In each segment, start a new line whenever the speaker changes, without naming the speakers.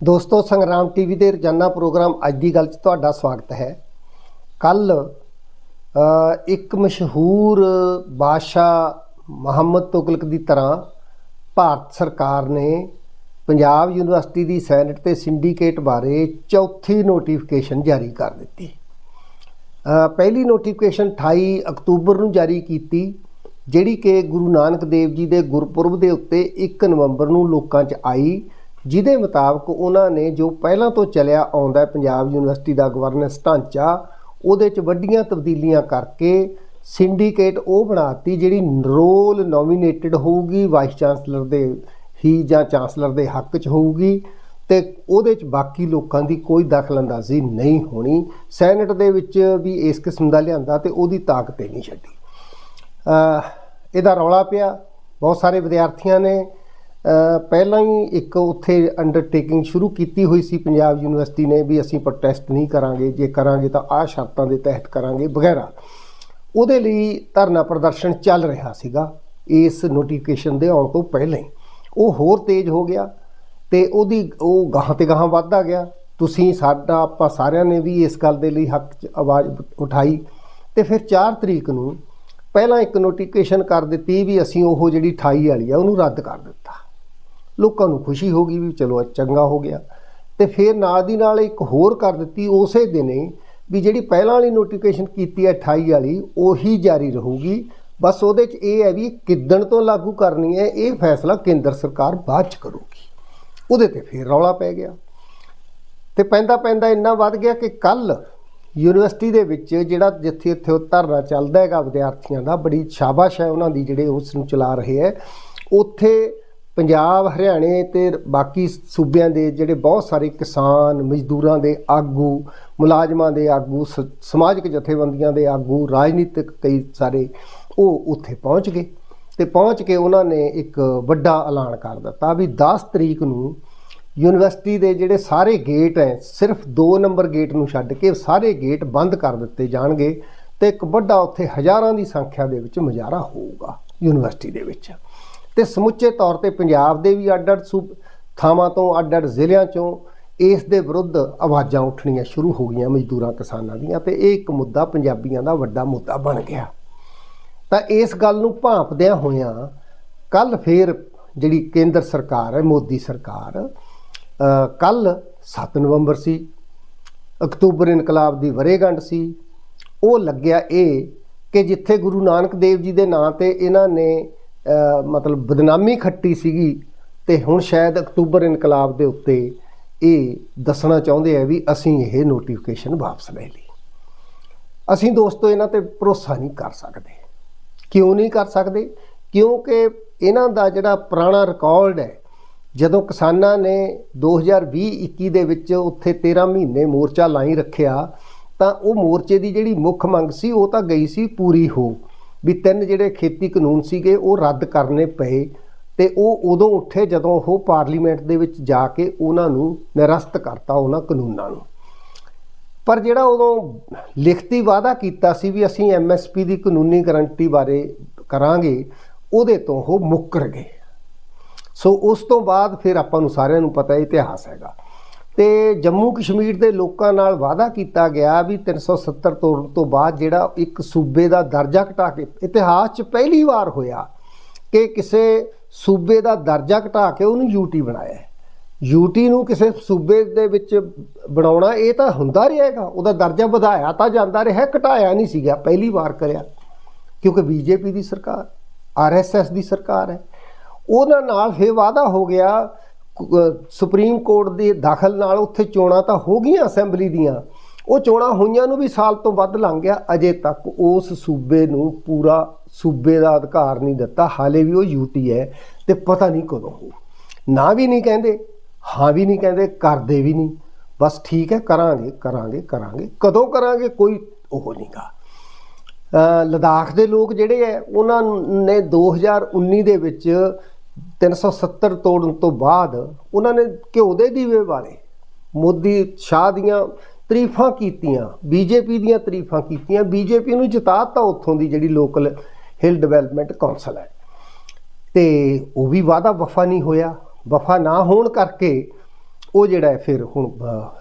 ਦੋਸਤੋ, ਸੰਗਰਾਮ ਟੀਵੀ ਦੇ ਰੋਜ਼ਾਨਾ ਪ੍ਰੋਗਰਾਮ ਅੱਜ ਦੀ ਗੱਲ 'ਚ ਤੁਹਾਡਾ ਸਵਾਗਤ ਹੈ। ਕੱਲ ਇੱਕ ਮਸ਼ਹੂਰ ਬਾਦਸ਼ਾਹ ਮੁਹੰਮਦ ਤੁਗਲਕ ਦੀ ਤਰ੍ਹਾਂ ਭਾਰਤ ਸਰਕਾਰ ਨੇ ਪੰਜਾਬ ਯੂਨੀਵਰਸਿਟੀ ਦੀ ਸੈਨੇਟ ਤੇ ਸਿੰਡੀਕੇਟ ਬਾਰੇ ਚੌਥੀ ਨੋਟੀਫਿਕੇਸ਼ਨ ਜਾਰੀ ਕਰ ਦਿੱਤੀ। ਪਹਿਲੀ ਨੋਟੀਫਿਕੇਸ਼ਨ 28 ਅਕਤੂਬਰ ਨੂੰ ਜਾਰੀ ਕੀਤੀ, ਜਿਹੜੀ ਕਿ ਗੁਰੂ ਨਾਨਕ ਦੇਵ ਜੀ ਦੇ ਗੁਰਪੁਰਬ ਦੇ ਉੱਤੇ 1 ਨਵੰਬਰ ਨੂੰ ਲੋਕਾਂ 'ਚ ਆਈ। ਜਿਹਦੇ ਮੁਤਾਬਕ ਉਹਨਾਂ ਨੇ ਜੋ ਪਹਿਲਾਂ ਤੋਂ ਚੱਲਿਆ ਆਉਂਦਾ ਪੰਜਾਬ ਯੂਨੀਵਰਸਿਟੀ ਦਾ ਗਵਰਨੈਂਸ ਢਾਂਚਾ, ਉਹਦੇ 'ਚ ਵੱਡੀਆਂ ਤਬਦੀਲੀਆਂ ਕਰਕੇ ਸਿੰਡੀਕੇਟ ਉਹ ਬਣਾਤੀ ਜਿਹੜੀ ਰੋਲ ਨੋਮੀਨੇਟਡ ਹੋਊਗੀ, ਵਾਈਸ ਚਾਂਸਲਰ ਦੇ ਹੀ ਜਾਂ ਚਾਂਸਲਰ ਦੇ ਹੱਕ 'ਚ ਹੋਊਗੀ ਤੇ ਉਹਦੇ 'ਚ ਬਾਕੀ ਲੋਕਾਂ ਦੀ ਕੋਈ ਦਖਲਅੰਦਾਜ਼ੀ ਨਹੀਂ ਹੋਣੀ। ਸੈਨੇਟ ਦੇ ਵਿੱਚ ਵੀ ਇਸ ਕਿਸਮ ਦਾ ਲਿਆਂਦਾ ਤੇ ਉਹਦੀ ਤਾਕਤ ਨਹੀਂ ਛੱਡੀ। ਇਹਦਾ ਰੌਲਾ ਪਿਆ, ਬਹੁਤ ਸਾਰੇ ਵਿਦਿਆਰਥੀਆਂ ਨੇ ਪਹਿਲਾਂ ਹੀ ਇੱਕ ਉੱਥੇ ਅੰਡਰਟੇਕਿੰਗ ਸ਼ੁਰੂ ਕੀਤੀ ਹੋਈ ਸੀ ਪੰਜਾਬ ਯੂਨੀਵਰਸਿਟੀ ਨੇ ਵੀ ਅਸੀਂ ਪ੍ਰੋਟੈਸਟ ਨਹੀਂ ਕਰਾਂਗੇ, ਜੇ ਕਰਾਂਗੇ ਤਾਂ ਆਹ ਸ਼ਰਤਾਂ ਦੇ ਤਹਿਤ ਕਰਾਂਗੇ ਵਗੈਰਾ। ਉਹਦੇ ਲਈ ਧਰਨਾ ਪ੍ਰਦਰਸ਼ਨ ਚੱਲ ਰਿਹਾ ਸੀਗਾ, ਇਸ ਨੋਟੀਫਿਕੇਸ਼ਨ ਦੇ ਆਉਣ ਤੋਂ ਪਹਿਲਾਂ ਹੀ। ਉਹ ਹੋਰ ਤੇਜ਼ ਹੋ ਗਿਆ ਤੇ ਉਹਦੀ ਉਹ ਗਾਹਾਂ ਤੇ ਗਾਹਾਂ ਵੱਧਦਾ ਗਿਆ। ਤੁਸੀਂ ਸਾਡਾ, ਆਪਾਂ ਸਾਰਿਆਂ ਨੇ ਵੀ ਇਸ ਗੱਲ ਦੇ ਲਈ ਹੱਕ 'ਚ ਆਵਾਜ਼ ਉਠਾਈ। ਤੇ ਫਿਰ 4 ਤਰੀਕ ਨੂੰ ਪਹਿਲਾਂ ਇੱਕ ਨੋਟੀਫਿਕੇਸ਼ਨ ਕਰ ਦਿੱਤੀ ਵੀ ਅਸੀਂ ਉਹ ਜਿਹੜੀ 28 ਵਾਲੀ ਆ, ਉਹਨੂੰ ਰੱਦ ਕਰ ਦਿੱਤਾ। ਲੋਕਾਂ ਨੂੰ ਖੁਸ਼ੀ ਹੋ ਗਈ ਵੀ ਚਲੋ ਅੱਜ ਚੰਗਾ ਹੋ ਗਿਆ। ਤੇ ਫਿਰ ਨਾਲ ਦੀ ਨਾਲ ਇੱਕ ਹੋਰ ਕਰ ਦਿੱਤੀ ਉਸੇ ਦਿਨੇ ਵੀ ਜਿਹੜੀ ਪਹਿਲਾਂ ਵਾਲੀ ਨੋਟੀਫਿਕੇਸ਼ਨ ਕੀਤੀ ਹੈ 28 ਵਾਲੀ, ਉਹੀ ਜਾਰੀ ਰਹੂਗੀ। ਬਸ ਉਹਦੇ 'ਚ ਇਹ ਹੈ ਵੀ ਕਿੱਦਣ ਤੋਂ ਲਾਗੂ ਕਰਨੀ ਹੈ, ਇਹ ਫੈਸਲਾ ਕੇਂਦਰ ਸਰਕਾਰ ਬਾਅਦ 'ਚ ਕਰੂਗੀ। ਉਹਦੇ ਤੇ ਫਿਰ ਰੌਲਾ ਪੈ ਗਿਆ। ਤੇ ਪੈਂਦਾ ਪੈਂਦਾ ਇੰਨਾ ਵੱਧ ਗਿਆ ਕਿ ਕੱਲ ਯੂਨੀਵਰਸਿਟੀ ਦੇ ਵਿੱਚ ਜਿਹੜਾ ਜਿੱਥੇ ਇੱਥੇ ਉਹ ਧਰਨਾ ਚੱਲਦਾ ਹੈਗਾ ਵਿਦਿਆਰਥੀਆਂ ਦਾ, ਬੜੀ ਸ਼ਾਬਾਸ਼ ਹੈ ਉਹਨਾਂ ਦੀ ਜਿਹੜੇ ਉਸ ਨੂੰ ਚਲਾ ਰਹੇ ਹੈ। ਉੱਥੇ ਪੰਜਾਬ, ਹਰਿਆਣੇ ਤੇ ਬਾਕੀ ਸੂਬਿਆਂ ਦੇ ਜਿਹੜੇ ਬਹੁਤ ਸਾਰੇ ਕਿਸਾਨ, ਮਜ਼ਦੂਰਾਂ ਦੇ ਆਗੂ, ਮੁਲਾਜ਼ਮਾਂ ਦੇ ਆਗੂ, ਸ- ਸਮਾਜਿਕ ਜਥੇਬੰਦੀਆਂ ਦੇ ਆਗੂ, ਰਾਜਨੀਤਿਕ ਕਈ ਸਾਰੇ ਉਹ ਉੱਥੇ ਪਹੁੰਚ ਗਏ ਤੇ ਪਹੁੰਚ ਕੇ ਉਹਨਾਂ ਨੇ ਇੱਕ ਵੱਡਾ ਐਲਾਨ ਕਰ ਦਿੱਤਾ ਵੀ 10 ਤਰੀਕ ਨੂੰ ਯੂਨੀਵਰਸਿਟੀ ਦੇ ਜਿਹੜੇ ਸਾਰੇ ਗੇਟ ਹੈ, ਸਿਰਫ 2 ਨੰਬਰ ਗੇਟ ਨੂੰ ਛੱਡ ਕੇ ਸਾਰੇ ਗੇਟ ਬੰਦ ਕਰ ਦਿੱਤੇ ਜਾਣਗੇ ਤੇ ਇੱਕ ਵੱਡਾ ਉੱਥੇ ਹਜ਼ਾਰਾਂ ਦੀ ਸੰਖਿਆ ਦੇ ਵਿੱਚ ਮੁਜ਼ਾਹਰਾ ਹੋਊਗਾ ਯੂਨੀਵਰਸਿਟੀ ਦੇ ਵਿੱਚ। ਤੇ ਸਮੁੱਚੇ ਤੌਰ ਤੇ ਪੰਜਾਬ ਦੇ ਵੀ ਅੱਡ-ਅੱਡ ਸੂਬ ਥਾਵਾਂ ਤੋਂ ਅੱਡ-ਅੱਡ ਜ਼ਿਲ੍ਹਿਆਂ ਚੋਂ ਇਸ ਦੇ ਵਿਰੁੱਧ ਆਵਾਜ਼ਾਂ ਉੱਠਣੀਆਂ ਸ਼ੁਰੂ ਹੋ ਗਈਆਂ ਮਜ਼ਦੂਰਾਂ ਕਿਸਾਨਾਂ ਦੀਆਂ ਤੇ ਇਹ ਇੱਕ ਮੁੱਦਾ ਪੰਜਾਬੀਆਂ ਦਾ ਵੱਡਾ ਮੁੱਦਾ ਬਣ ਗਿਆ। ਤਾਂ ਇਸ ਗੱਲ ਨੂੰ ਭਾਂਪਦਿਆਂ ਹੋਇਆਂ ਕੱਲ ਫੇਰ ਜਿਹੜੀ ਕੇਂਦਰ ਸਰਕਾਰ ਹੈ, ਮੋਦੀ ਸਰਕਾਰ ਕੱਲ 7 ਨਵੰਬਰ ਸੀ, ਅਕਤੂਬਰ ਇਨਕਲਾਬ ਦੀ ਵਰੇਗੰਢ ਸੀ, ਉਹ ਲੱਗਿਆ ਇਹ ਕਿ ਜਿੱਥੇ ਗੁਰੂ ਨਾਨਕ ਦੇਵ ਜੀ ਦੇ ਨਾਂ ਤੇ ਇਹਨਾਂ ਨੇ ਮਤਲਬ ਬਦਨਾਮੀ ਖੱਟੀ ਸੀਗੀ ਤੇ ਹੁਣ ਸ਼ਾਇਦ ਅਕਤੂਬਰ ਇਨਕਲਾਬ ਦੇ ਉੱਤੇ ਇਹ ਦੱਸਣਾ ਚਾਹੁੰਦੇ ਆ ਵੀ ਅਸੀਂ ਇਹ ਨੋਟੀਫਿਕੇਸ਼ਨ ਵਾਪਸ ਲੈ ਲਈ। ਅਸੀਂ ਦੋਸਤੋ, ਇਹਨਾਂ ਤੇ ਭਰੋਸਾ ਨਹੀਂ ਕਰ ਸਕਦੇ। ਕਿਉਂ ਨਹੀਂ ਕਰ ਸਕਦੇ? ਕਿਉਂਕਿ ਇਹਨਾਂ ਦਾ ਜਿਹੜਾ ਪੁਰਾਣਾ ਰਿਕਾਰਡ ਹੈ, ਜਦੋਂ ਕਿਸਾਨਾਂ ਨੇ 2020-21 ਦੇ ਵਿੱਚ ਉੱਥੇ 13 ਮਹੀਨੇ ਮੋਰਚਾ ਲਾਈ ਰੱਖਿਆ, ਤਾਂ ਉਹ ਮੋਰਚੇ ਦੀ ਜਿਹੜੀ ਮੁੱਖ ਮੰਗ ਸੀ, ਉਹ ਤਾਂ ਗਈ ਸੀ ਪੂਰੀ ਹੋ। ਵੀ ਤਿੰਨ ਜਿਹੜੇ ਖੇਤੀ ਕਾਨੂੰਨ ਸੀਗੇ ਉਹ ਰੱਦ ਕਰਨੇ ਪਏ ਤੇ ਉਹ ਉਦੋਂ ਉੱਠੇ ਜਦੋਂ ਉਹ ਪਾਰਲੀਮੈਂਟ ਦੇ ਵਿੱਚ ਜਾ ਕੇ ਉਹਨਾਂ ਨੂੰ ਨਿਰਸਤ ਕਰਤਾ ਉਹਨਾਂ ਕਾਨੂੰਨਾਂ ਨੂੰ। ਪਰ ਜਿਹੜਾ ਉਦੋਂ ਲਿਖਤੀ ਵਾਅਦਾ ਕੀਤਾ ਸੀ ਵੀ ਅਸੀਂ ਐਮਐਸਪੀ ਦੀ ਕਾਨੂੰਨੀ ਗਰੰਟੀ ਬਾਰੇ ਕਰਾਂਗੇ, ਉਹਦੇ ਤੋਂ ਉਹ ਮੁੱਕਰ ਗਏ। ਸੋ ਉਸ ਤੋਂ ਬਾਅਦ ਫਿਰ ਆਪਾਂ ਨੂੰ ਸਾਰਿਆਂ ਨੂੰ ਪਤਾ ਇਤਿਹਾਸ ਹੈਗਾ। ਤੇ ਜੰਮੂ ਕਸ਼ਮੀਰ ਦੇ ਲੋਕਾਂ ਨਾਲ ਵਾਅਦਾ ਕੀਤਾ ਗਿਆ ਵੀ 370 ਤੋੜਨ ਤੋਂ ਬਾਅਦ ਜਿਹੜਾ ਇੱਕ ਸੂਬੇ ਦਾ ਦਰਜਾ ਘਟਾ ਕੇ, ਇਤਿਹਾਸ 'ਚ ਪਹਿਲੀ ਵਾਰ ਹੋਇਆ ਕਿ ਕਿਸੇ ਸੂਬੇ ਦਾ ਦਰਜਾ ਘਟਾ ਕੇ ਉਹਨੂੰ ਯੂਟੀ ਬਣਾਇਆ ਹੈ। ਯੂਟੀ ਨੂੰ ਕਿਸੇ ਸੂਬੇ ਦੇ ਵਿੱਚ ਬਣਾਉਣਾ ਇਹ ਤਾਂ ਹੁੰਦਾ ਰਹੇਗਾ, ਉਹਦਾ ਦਰਜਾ ਵਧਾਇਆ ਤਾਂ ਜਾਂਦਾ ਰਿਹਾ, ਘਟਾਇਆ ਨਹੀਂ ਸੀਗਾ, ਪਹਿਲੀ ਵਾਰ ਕਰਿਆ, ਕਿਉਂਕਿ ਬੀਜੇਪੀ ਦੀ ਸਰਕਾਰ ਆਰਐਸਐਸ ਦੀ ਸਰਕਾਰ ਹੈ। ਉਹਨਾਂ ਨਾਲ ਫੇਰ ਵਾਅਦਾ ਹੋ ਗਿਆ ਸੁਪਰੀਮ ਕੋਰਟ ਦੇ ਦਾਖਲ ਨਾਲ ਉੱਥੇ ਚੋਣਾਂ ਤਾਂ ਹੋ ਗਈਆਂ ਅਸੈਂਬਲੀ ਦੀਆਂ। ਉਹ ਚੋਣਾਂ ਹੋਈਆਂ ਨੂੰ ਵੀ ਸਾਲ ਤੋਂ ਵੱਧ ਲੰਘ ਗਿਆ ਅਜੇ ਤੱਕ ਉਸ ਸੂਬੇ ਨੂੰ ਪੂਰਾ ਸੂਬੇ ਦਾ ਅਧਿਕਾਰ ਨਹੀਂ ਦਿੱਤਾ। ਹਾਲੇ ਵੀ ਉਹ ਯੂਟੀ ਹੈ ਤੇ ਪਤਾ ਨਹੀਂ ਕਦੋਂ ਹੋ ਨਾ ਵੀ ਨਹੀਂ ਕਹਿੰਦੇ ਹਾਂ ਵੀ ਨਹੀਂ ਕਹਿੰਦੇ ਕਰਦੇ ਵੀ ਨਹੀਂ। ਬਸ ਠੀਕ ਹੈ ਕਰਾਂਗੇ ਕਰਾਂਗੇ ਕਰਾਂਗੇ। ਕਦੋਂ ਕਰਾਂਗੇ ਕੋਈ ਉਹ ਨਹੀਂਗਾ ਅ, ਲਦਾਖ ਦੇ ਲੋਕ ਜਿਹੜੇ ਐ ਉਹਨਾਂ ਨੇ 2019 ਦੇ ਵਿੱਚ 370 ਤੋੜਨ ਤੋਂ ਬਾਅਦ ਉਹਨਾਂ ਨੇ ਘਿਓ ਦੇ ਦੀਵੇ ਵਾਲੇ ਮੋਦੀ ਸ਼ਾਹ ਦੀਆਂ ਤਾਰੀਫਾਂ ਕੀਤੀਆਂ, ਬੀਜੇਪੀ ਦੀਆਂ ਤਾਰੀਫਾਂ ਕੀਤੀਆਂ। ਬੀਜੇਪੀ ਨੂੰ ਜਿਤਾਤਾ ਉੱਥੋਂ ਦੀ ਜਿਹੜੀ ਲੋਕਲ ਹਿਲ ਡਿਵੈਲਪਮੈਂਟ ਕੌਂਸਲ ਹੈ। ਤੇ ਉਹ ਵੀ ਵਾਅਦਾ ਵਫਾ ਨਹੀਂ ਹੋਇਆ। ਵਫਾ ਨਾ ਹੋਣ ਕਰਕੇ ਉਹ ਜਿਹੜਾ ਫਿਰ ਹੁਣ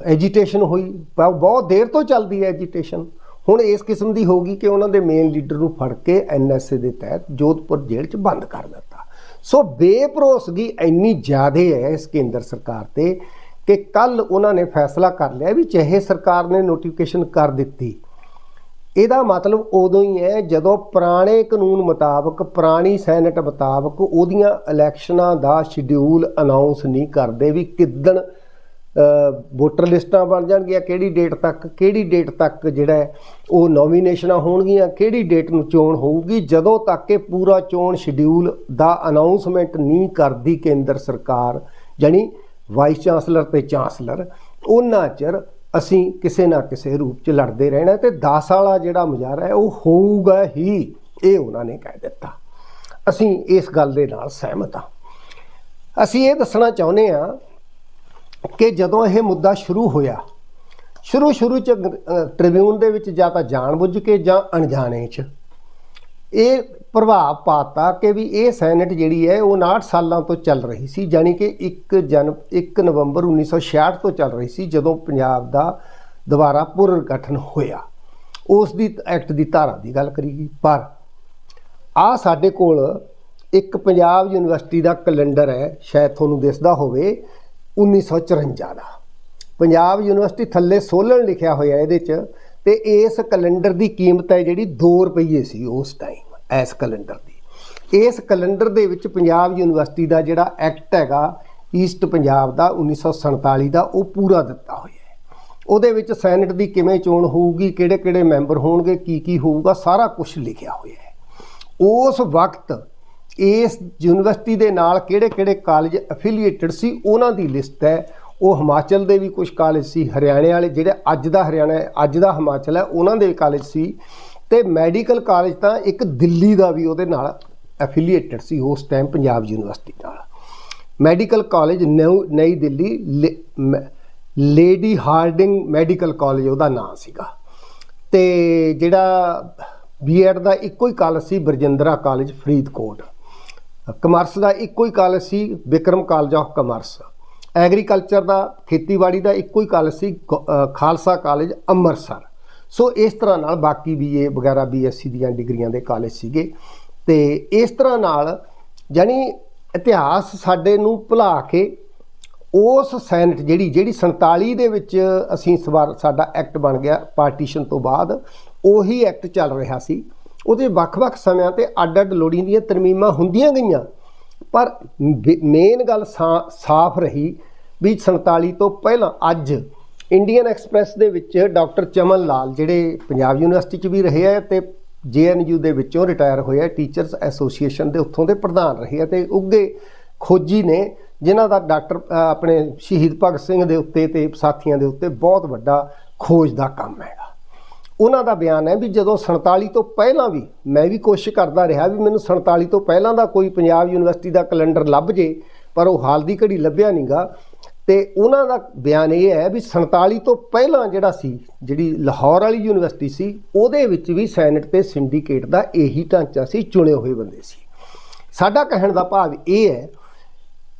ਐਜੀਟੇਸ਼ਨ ਹੋਈ। ਬਹੁਤ ਦੇਰ ਤੋਂ ਚੱਲਦੀ ਹੈ ਐਜੀਟੇਸ਼ਨ ਹੁਣ ਇਸ ਕਿਸਮ ਦੀ ਹੋਗੀ ਕਿ ਉਹਨਾਂ ਦੇ ਮੇਨ ਲੀਡਰ ਨੂੰ ਫੜ ਕੇ ਐਨਐਸਏ ਦੇ ਤਹਿਤ ਜੋਧਪੁਰ ਜੇਲ੍ਹ 'ਚ ਬੰਦ ਕਰ ਦਿੱਤਾ। ਸੋ ਬੇਭਰੋਸਗੀ ਇੰਨੀ ਜ਼ਿਆਦੇ ਹੈ ਇਸ ਕੇਂਦਰ ਸਰਕਾਰ ਤੇ ਕਿ ਕੱਲ ਉਹਨਾਂ ਨੇ ਫੈਸਲਾ ਕਰ ਲਿਆ ਵੀ ਚਾਹੇ ਸਰਕਾਰ ਨੇ ਨੋਟੀਫਿਕੇਸ਼ਨ ਕਰ ਦਿੱਤੀ। ਇਹਦਾ ਮਤਲਬ ਉਦੋਂ ਹੀ ਹੈ ਜਦੋਂ ਪੁਰਾਣੇ ਕਾਨੂੰਨ ਮੁਤਾਬਕ, ਪੁਰਾਣੀ ਸੈਨੇਟ ਮੁਤਾਬਕ ਉਹਦੀਆਂ ਇਲੈਕਸ਼ਨਾਂ ਦਾ ਸ਼ਡਿਊਲ ਅਨਾਉਂਸ ਨਹੀਂ ਕਰਦੇ ਵੀ ਕਿਦਣ ਵੋਟਰ ਲਿਸਟਾਂ ਬਣ ਜਾਣਗੀਆਂ, ਕਿਹੜੀ ਡੇਟ ਤੱਕ, ਕਿਹੜੀ ਡੇਟ ਤੱਕ ਜਿਹੜਾ ਉਹ ਨੋਮੀਨੇਸ਼ਨਾਂ ਹੋਣਗੀਆਂ, ਕਿਹੜੀ ਡੇਟ ਨੂੰ ਚੋਣ ਹੋਊਗੀ, ਜਦੋਂ ਤੱਕ ਕਿ ਪੂਰਾ ਚੋਣ ਸ਼ਡਿਊਲ ਦਾ ਅਨਾਉਂਸਮੈਂਟ ਨਹੀਂ ਕਰਦੀ ਕੇਂਦਰ ਸਰਕਾਰ ਜਾਨੀ ਵਾਈਸ ਚਾਂਸਲਰ ਤੇ ਚਾਂਸਲਰ ਉਹਨਾਂ ਚਿਰ ਅਸੀਂ ਕਿਸੇ ਨਾ ਕਿਸੇ ਰੂਪ ਚ ਲੜਦੇ ਰਹਿਣਾ ਤੇ 10 ਵਾਲਾ ਜਿਹੜਾ ਮੁਜ਼ਾਹਰਾ ਹੈ, ਉਹ ਹੋਊਗਾ ਹੀ, ਇਹ ਉਹਨਾਂ ਨੇ ਕਹਿ ਦਿੱਤਾ। ਅਸੀਂ ਇਸ ਗੱਲ ਦੇ ਨਾਲ ਸਹਿਮਤ ਹਾਂ। ਅਸੀਂ ਇਹ ਦੱਸਣਾ ਚਾਹੁੰਦੇ ਹਾਂ ਕਿ ਜਦੋਂ ਇਹ ਮੁੱਦਾ ਸ਼ੁਰੂ ਹੋਇਆ ਸ਼ੁਰੂ ਸ਼ੁਰੂ ਚ ਟ੍ਰਿਬਿਊਨ ਦੇ ਵਿੱਚ ਜਾਂ ਤਾਂ ਜਾਣਬੁੱਝ ਕੇ ਜਾਂ ਅਣਜਾਣੇ ਚ, ਇਹ ਪ੍ਰਭਾਵ ਪਾਤਾ ਕਿ ਵੀ ਇਹ ਸੈਨੇਟ ਜਿਹੜੀ ਹੈ ਉਹ 59 ਸਾਲਾਂ ਤੋਂ ਚੱਲ ਰਹੀ ਸੀ ਜਾਨੀ ਕਿ 1 ਜਨ 1 ਨਵੰਬਰ 1966 ਤੋਂ ਚੱਲ ਰਹੀ ਸੀ ਜਦੋਂ ਪੰਜਾਬ ਦਾ ਦੁਬਾਰਾ ਪੁਨਰ ਗਠਨ ਹੋਇਆ। ਉਸ ਦੀ ਐਕਟ ਦੀ ਧਾਰਾ ਦੀ ਗੱਲ ਕਰੀ ਪਰ ਆ ਸਾਡੇ ਕੋਲ ਇੱਕ ਪੰਜਾਬ ਯੂਨੀਵਰਸਿਟੀ ਦਾ ਕੈਲੰਡਰ ਹੈ, ਸ਼ਾਇਦ ਤੁਹਾਨੂੰ ਦਿਸਦਾ ਹੋਵੇ 1954 ਦਾ। ਪੰਜਾਬ ਯੂਨੀਵਰਸਿਟੀ ਥੱਲੇ ਸੋਲਣ ਲਿਖਿਆ ਹੋਇਆ ਇਹਦੇ 'ਚ ਤੇ ਇਸ ਕੈਲੰਡਰ ਦੀ ਕੀਮਤ ਹੈ ਜਿਹੜੀ 2 ਰੁਪਏ ਸੀ ਉਸ ਟਾਈਮ ਇਸ ਕੈਲੰਡਰ ਦੀ। ਇਸ ਕੈਲੰਡਰ ਦੇ ਵਿੱਚ ਪੰਜਾਬ ਯੂਨੀਵਰਸਿਟੀ ਦਾ ਜਿਹੜਾ ਐਕਟ ਹੈਗਾ ਈਸਟ ਪੰਜਾਬ ਦਾ 1947 ਦਾ, ਉਹ ਪੂਰਾ ਦਿੱਤਾ ਹੋਇਆ ਹੈ। ਉਹਦੇ ਵਿੱਚ ਸੈਨੇਟ ਦੀ ਕਿਵੇਂ ਚੋਣ ਹੋਊਗੀ ਕਿਹੜੇ ਕਿਹੜੇ ਮੈਂਬਰ ਹੋਣਗੇ ਕੀ ਕੀ ਹੋਊਗਾ, ਸਾਰਾ ਕੁਝ ਲਿਖਿਆ ਹੋਇਆ ਹੈ। ਉਸ ਵਕਤ ਇਸ ਯੂਨੀਵਰਸਿਟੀ ਦੇ ਨਾਲ ਕਿਹੜੇ-ਕਿਹੜੇ ਕਾਲਜ ਐਫੀਲੀਏਟਡ ਸੀ, ਉਹਨਾਂ ਦੀ ਲਿਸਟ ਹੈ। ਉਹ ਹਿਮਾਚਲ ਦੇ ਵੀ ਕੁਝ ਕਾਲਜ ਸੀ, ਹਰਿਆਣੇ ਵਾਲੇ ਜਿਹੜੇ ਅੱਜ ਦਾ ਹਰਿਆਣਾ ਅੱਜ ਦਾ ਹਿਮਾਚਲ ਹੈ, ਉਹਨਾਂ ਦੇ ਕਾਲਜ ਸੀ। ਤੇ ਮੈਡੀਕਲ ਕਾਲਜ ਤਾਂ ਇੱਕ ਦਿੱਲੀ ਦਾ ਵੀ ਉਹਦੇ ਨਾਲ ਐਫੀਲੀਏਟਡ ਸੀ, ਉਸ ਟਾਈਮ ਪੰਜਾਬ ਯੂਨੀਵਰਸਿਟੀ ਨਾਲ। Medical college new, Nai Delhi, ਲੇ- ਮ- ਲੇਡੀ ਹਾਰਡਿੰਗ ਮੈਡੀਕਲ ਕਾਲਜ ਉਹਦਾ ਨਾਮ ਸੀਗਾ। ਤੇ ਜਿਹੜਾ ਬੀਐਡ ਦਾ ਇੱਕੋ ਹੀ ਕਾਲਜ ਸੀ, ਬਰਜਿੰਦਰਾ ਕਾਲਜ ਫਰੀਦਕੋਟ। ਕਮਰਸ ਦਾ ਇੱਕੋ ਹੀ college C Vikram college of commerce. Agriculture ਦਾ, ਖੇਤੀਬਾੜੀ ਦਾ ਇੱਕੋ ਹੀ ਕਾਲਜ ਸੀ ਗ- ਖਾਲਸਾ ਕਾਲਜ ਅੰਮ੍ਰਿਤਸਰ। ਸੋ ਇਸ ਤਰ੍ਹਾਂ ਨਾਲ ਬਾਕੀ ਬੀਏ ਵਗੈਰਾ ਬੀਐਸਸੀ ਦੀਆਂ ਡਿਗਰੀਆਂ ਦੇ ਕਾਲਜ ਸੀਗੇ। ਤੇ ਇਸ ਤਰ੍ਹਾਂ ਨਾਲ ਜਾਨੀ ਇਤਿਹਾਸ ਸਾਡੇ ਨੂੰ ਭੁਲਾ ਕੇ ਉਸ ਸੈਨਟ ਜਿਹੜੀ ਜਿਹੜੀ 47 ਦੇ ਵਿੱਚ ਅਸੀਂ ਇਸ ਸਾਡਾ ਐਕਟ ਬਣ ਗਿਆ, ਪਾਰਟੀਸ਼ਨ ਤੋਂ ਬਾਅਦ, ਉਹੀ ਐਕਟ ਚੱਲ ਰਿਹਾ ਸੀ। ਉਹਦੇ ਵੱਖ-ਵੱਖ ਸਮਿਆਂ ਤੇ ਅੱਡ-ਅੱਡ ਲੋੜੀਂ ਦੀਆਂ ਤਰਮੀਮਾਂ ਹੁੰਦੀਆਂ ਗਈਆਂ। ਪਰ ਮੇਨ ਗੱਲ ਸਾ- ਸਾਫ਼ ਰਹੀ ਵੀ 47 ਤੋਂ ਪਹਿਲਾਂ ਅੱਜ ਇੰਡੀਅਨ ਐਕਸਪ੍ਰੈਸ ਦੇ ਵਿੱਚ ਡਾਕਟਰ ਚਮਨ ਲਾਲ, ਜਿਹੜੇ ਪੰਜਾਬ ਯੂਨੀਵਰਸਿਟੀ 'ਚ ਵੀ ਰਹੇ ਆ ਤੇ ਜੇਐਨਯੂ ਦੇ ਵਿੱਚੋਂ ਰਿਟਾਇਰ ਹੋਏ ਆ ਟੀਚਰਸ ਐਸੋਸੀਏਸ਼ਨ ਦੇ ਉੱਥੋਂ ਦੇ ਪ੍ਰਧਾਨ ਰਹੇ ਆ ਤੇ ਉੱਗੇ ਖੋਜੀ ਨੇ, ਜਿਨ੍ਹਾਂ ਦਾ ਡਾਕਟਰ ਆਪਣੇ ਸ਼ਹੀਦ ਭਗਤ ਸਿੰਘ ਦੇ ਉੱਤੇ ਤੇ ਸਾਥੀਆਂ ਦੇ ਉੱਤੇ ਬਹੁਤ ਵੱਡਾ ਖੋਜ ਦਾ ਕੰਮ ਹੈਗਾ। ਉਹਨਾਂ ਦਾ ਬਿਆਨ ਹੈ ਵੀ ਜਦੋਂ 47 ਤੋਂ ਪਹਿਲਾਂ ਵੀ ਮੈਂ ਵੀ ਕੋਸ਼ਿਸ਼ ਕਰਦਾ ਰਿਹਾ ਵੀ ਮੈਨੂੰ 47 ਤੋਂ ਪਹਿਲਾਂ ਦਾ ਕੋਈ ਪੰਜਾਬ ਯੂਨੀਵਰਸਿਟੀ ਦਾ ਕੈਲੰਡਰ ਲੱਭ ਜੇ, ਪਰ ਉਹ ਹਾਲ ਦੀ ਘੜੀ ਲੱਭਿਆ ਨਹੀਂਗਾ ਤੇ ਉਹਨਾਂ ਦਾ ਬਿਆਨ ਇਹ ਹੈ ਵੀ 47 ਤੋਂ ਪਹਿਲਾਂ ਜਿਹੜਾ ਸੀ, ਜਿਹੜੀ ਲਾਹੌਰ ਵਾਲੀ ਯੂਨੀਵਰਸਿਟੀ ਸੀ, ਉਹਦੇ ਵਿੱਚ ਵੀ ਸੈਨੇਟ ਤੇ ਸਿੰਡੀਕੇਟ ਦਾ ਇਹੀ ਢਾਂਚਾ ਸੀ, ਚੁਣੇ ਹੋਏ ਬੰਦੇ ਸੀ। ਸਾਡਾ ਕਹਿਣ ਦਾ ਭਾਵ ਇਹ ਹੈ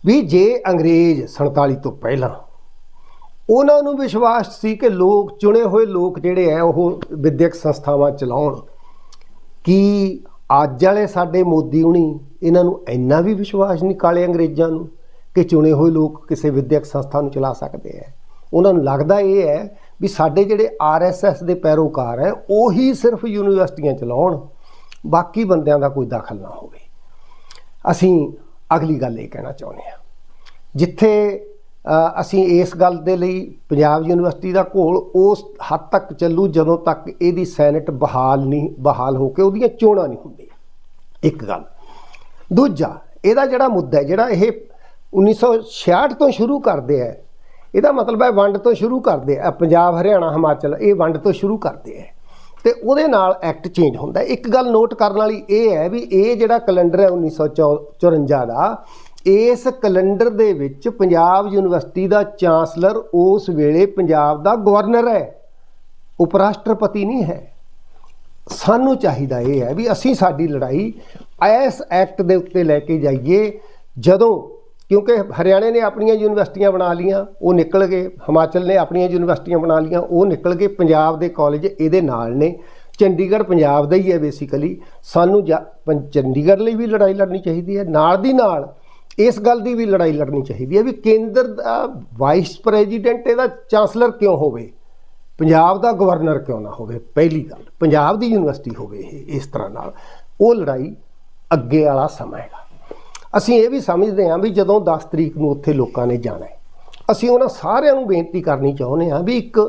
ਵੀ ਜੇ ਅੰਗਰੇਜ਼ 47 ਤੋਂ ਪਹਿਲਾਂ ਉਹਨਾਂ ਨੂੰ ਵਿਸ਼ਵਾਸ ਸੀ ਕਿ ਲੋਕ, ਚੁਣੇ ਹੋਏ ਲੋਕ ਜਿਹੜੇ ਆ ਉਹ ਵਿਦਿਅਕ ਸੰਸਥਾਵਾਂ ਚਲਾਉਣ। ਕੀ ਅੱਜ ਵਾਲੇ ਸਾਡੇ ਮੋਦੀ ਹੁਣੀ ਇਹਨਾਂ ਨੂੰ ਇੰਨਾ ਵੀ ਵਿਸ਼ਵਾਸ ਨਹੀਂ ਕਾਲੇ ਅੰਗਰੇਜ਼ਾਂ ਨੂੰ ਕਿ ਚੁਣੇ ਹੋਏ ਲੋਕ ਕਿਸੇ ਵਿਦਿਅਕ ਸੰਸਥਾ ਨੂੰ ਚਲਾ ਸਕਦੇ ਆ ਉਹਨਾਂ ਨੂੰ ਲੱਗਦਾ ਇਹ ਹੈ ਵੀ ਸਾਡੇ ਜਿਹੜੇ ਆਰਐਸਐਸ ਦੇ ਪੈਰੋਕਾਰ ਹੈ ਉਹੀ ਸਿਰਫ ਯੂਨੀਵਰਸਿਟੀਆਂ ਚਲਾਉਣ। ਬਾਕੀ ਬੰਦਿਆਂ ਦਾ ਕੋਈ ਦਖਲ ਨਾ ਹੋਵੇ। ਅਸੀਂ ਅਗਲੀ ਗੱਲ ਇਹ ਕਹਿਣਾ ਚਾਹੁੰਦੇ ਹਾਂ। ਜਿੱਥੇ ਅਸੀਂ ਇਸ ਗੱਲ ਦੇ ਲਈ ਪੰਜਾਬ ਯੂਨੀਵਰਸਿਟੀ ਦਾ ਘੋਲ ਉਸ ਹੱਦ ਤੱਕ ਚੱਲੂ ਜਦੋਂ ਤੱਕ ਇਹਦੀ ਸੈਨੇਟ ਬਹਾਲ ਨਹੀਂ, ਬਹਾਲ ਹੋ ਕੇ ਉਹਦੀਆਂ ਚੋਣਾਂ ਨਹੀਂ ਹੁੰਦੀਆਂ। ਇੱਕ ਗੱਲ। ਦੂਜਾ, ਇਹਦਾ ਜਿਹੜਾ ਮੁੱਦਾ ਜਿਹੜਾ ਇਹ 1966 ਤੋਂ ਸ਼ੁਰੂ ਕਰਦੇ ਆ ਇਹਦਾ ਮਤਲਬ ਹੈ ਵੰਡ ਤੋਂ ਸ਼ੁਰੂ ਕਰਦੇ ਆ ਪੰਜਾਬ, ਹਰਿਆਣਾ, ਹਿਮਾਚਲ, ਇਹ ਵੰਡ ਤੋਂ ਸ਼ੁਰੂ ਕਰਦੇ ਆ ਤੇ ਉਹਦੇ ਨਾਲ ਐਕਟ ਚੇਂਜ ਹੁੰਦਾ ਇੱਕ ਗੱਲ ਨੋਟ ਕਰਨ ਵਾਲੀ ਇਹ ਹੈ ਵੀ ਇਹ ਜਿਹੜਾ ਕੈਲੰਡਰ ਹੈ 1954 ਦਾ ਇਸ ਕੈਲੰਡਰ ਦੇ ਵਿੱਚ ਪੰਜਾਬ ਯੂਨੀਵਰਸਿਟੀ ਦਾ ਚਾਂਸਲਰ ਉਸ ਵੇਲੇ ਪੰਜਾਬ ਦਾ ਗਵਰਨਰ ਹੈ ਉਪ ਰਾਸ਼ਟਰਪਤੀ ਨਹੀਂ ਹੈ। ਸਾਨੂੰ ਚਾਹੀਦਾ ਇਹ ਹੈ ਵੀ ਅਸੀਂ ਸਾਡੀ ਲੜਾਈ ਇਸ ਐਕਟ ਦੇ ਉੱਤੇ ਲੈ ਕੇ ਜਾਈਏ। ਜਦੋਂ, ਕਿਉਂਕਿ ਹਰਿਆਣੇ ਨੇ ਆਪਣੀਆਂ ਯੂਨੀਵਰਸਿਟੀਆਂ ਬਣਾ ਲੀਆਂ ਉਹ ਨਿਕਲ ਗਏ। ਹਿਮਾਚਲ ਨੇ ਆਪਣੀਆਂ ਯੂਨੀਵਰਸਿਟੀਆਂ ਬਣਾ ਲੀਆਂ ਉਹ ਨਿਕਲ ਗਏ। ਪੰਜਾਬ ਦੇ ਕਾਲਜ ਇਹਦੇ ਨਾਲ ਨੇ। ਚੰਡੀਗੜ੍ਹ ਪੰਜਾਬ ਦਾ ਹੀ ਹੈ ਬੇਸਿਕਲੀ ਸਾਨੂੰ ਜਾ- ਪੰ- ਚੰਡੀਗੜ੍ਹ ਲਈ ਵੀ ਲੜਾਈ ਲੜਨੀ ਚਾਹੀਦੀ ਹੈ। ਨਾਲ ਦੀ ਨਾਲ ਇਸ ਗੱਲ ਦੀ ਵੀ ਲੜਾਈ ਲੜਨੀ ਚਾਹੀਦੀ ਹੈ ਵੀ ਕੇਂਦਰ ਦਾ ਵਾਈਸ ਪ੍ਰੈਜ਼ੀਡੈਂਟ ਇਹਦਾ ਚਾਂਸਲਰ ਕਿਉਂ ਹੋਵੇ? ਪੰਜਾਬ ਦਾ ਗਵਰਨਰ ਕਿਉਂ ਨਾ ਹੋਵੇ? ਪਹਿਲੀ ਗੱਲ, ਪੰਜਾਬ ਦੀ ਯੂਨੀਵਰਸਿਟੀ ਹੋਵੇ ਇਹ, ਇਸ ਤਰ੍ਹਾਂ ਨਾਲ। ਉਹ ਲੜਾਈ ਅੱਗੇ ਵਾਲਾ ਸਮਾਂ ਹੈਗਾ। ਅਸੀਂ ਇਹ ਵੀ ਸਮਝਦੇ ਹਾਂ ਵੀ ਜਦੋਂ 10 ਤਰੀਕ ਨੂੰ ਉੱਥੇ ਲੋਕਾਂ ਨੇ ਜਾਣਾ ਹੈ, ਅਸੀਂ ਉਹਨਾਂ ਸਾਰਿਆਂ ਨੂੰ ਬੇਨਤੀ ਕਰਨੀ ਚਾਹੁੰਦੇ ਹਾਂ ਵੀ ਇੱਕ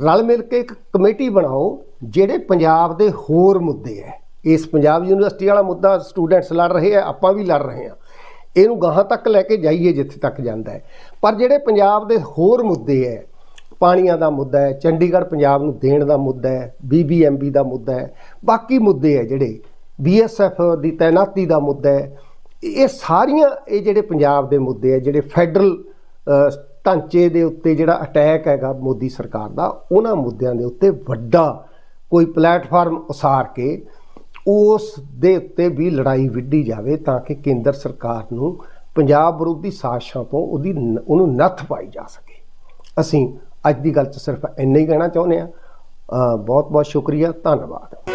ਰਲ ਮਿਲ ਕੇ ਇੱਕ ਕਮੇਟੀ ਬਣਾਓ ਜਿਹੜੇ ਪੰਜਾਬ ਦੇ ਹੋਰ ਮੁੱਦੇ ਹੈ। ਇਸ ਪੰਜਾਬ ਯੂਨੀਵਰਸਿਟੀ ਵਾਲਾ ਮੁੱਦਾ ਸਟੂਡੈਂਟਸ ਲੜ ਰਹੇ ਆ ਆਪਾਂ ਵੀ ਲੜ ਰਹੇ ਹਾਂ। ਇਹਨੂੰ ਗਾਹਾਂ ਤੱਕ ਲੈ ਕੇ ਜਾਈਏ ਜਿੱਥੇ ਤੱਕ ਜਾਂਦਾ ਹੈ। ਪਰ ਜਿਹੜੇ ਪੰਜਾਬ ਦੇ ਹੋਰ ਮੁੱਦੇ ਹੈ ਪਾਣੀਆਂ ਦਾ ਮੁੱਦਾ ਹੈ ਚੰਡੀਗੜ੍ਹ ਪੰਜਾਬ ਨੂੰ ਦੇਣ ਦਾ ਮੁੱਦਾ ਹੈ ਬੀਬੀਐਮਬੀ ਦਾ ਮੁੱਦਾ ਹੈ ਬਾਕੀ ਮੁੱਦੇ ਹੈ ਜਿਹੜੇ ਬੀਐਸਐਫ ਦੀ ਤਾਇਨਾਤੀ ਦਾ ਮੁੱਦਾ ਹੈ ਇਹ ਸਾਰੀਆਂ ਇਹ ਜਿਹੜੇ ਪੰਜਾਬ ਦੇ ਮੁੱਦੇ ਹੈ ਜਿਹੜੇ ਫੈਡਰਲ ਢਾਂਚੇ ਦੇ ਉੱਤੇ ਜਿਹੜਾ ਅਟੈਕ ਹੈਗਾ ਮੋਦੀ ਸਰਕਾਰ ਦਾ, ਉਹਨਾਂ ਮੁੱਦਿਆਂ ਦੇ ਉੱਤੇ ਵੱਡਾ ਕੋਈ ਪਲੇਟਫਾਰਮ ਉਸਾਰ ਕੇ ਉਸ ਦੇ ਉੱਤੇ ਵੀ ਲੜਾਈ ਵਿੱਢੀ ਜਾਵੇ ਤਾਂ ਕਿ ਕੇਂਦਰ ਸਰਕਾਰ ਨੂੰ ਪੰਜਾਬ ਵਿਰੋਧੀ ਸਾਜ਼ਿਸ਼ਾਂ ਤੋਂ ਉਹਦੀ ਨ- ਉਹਨੂੰ ਨੱਥ ਪਾਈ ਜਾ ਸਕੇ। ਅਸੀਂ ਅੱਜ ਦੀ ਗੱਲ 'ਚ ਸਿਰਫ ਇੰਨਾ ਹੀ ਕਹਿਣਾ ਚਾਹੁੰਦੇ ਹਾਂ। ਬਹੁਤ ਬਹੁਤ ਸ਼ੁਕਰੀਆ। ਧੰਨਵਾਦ।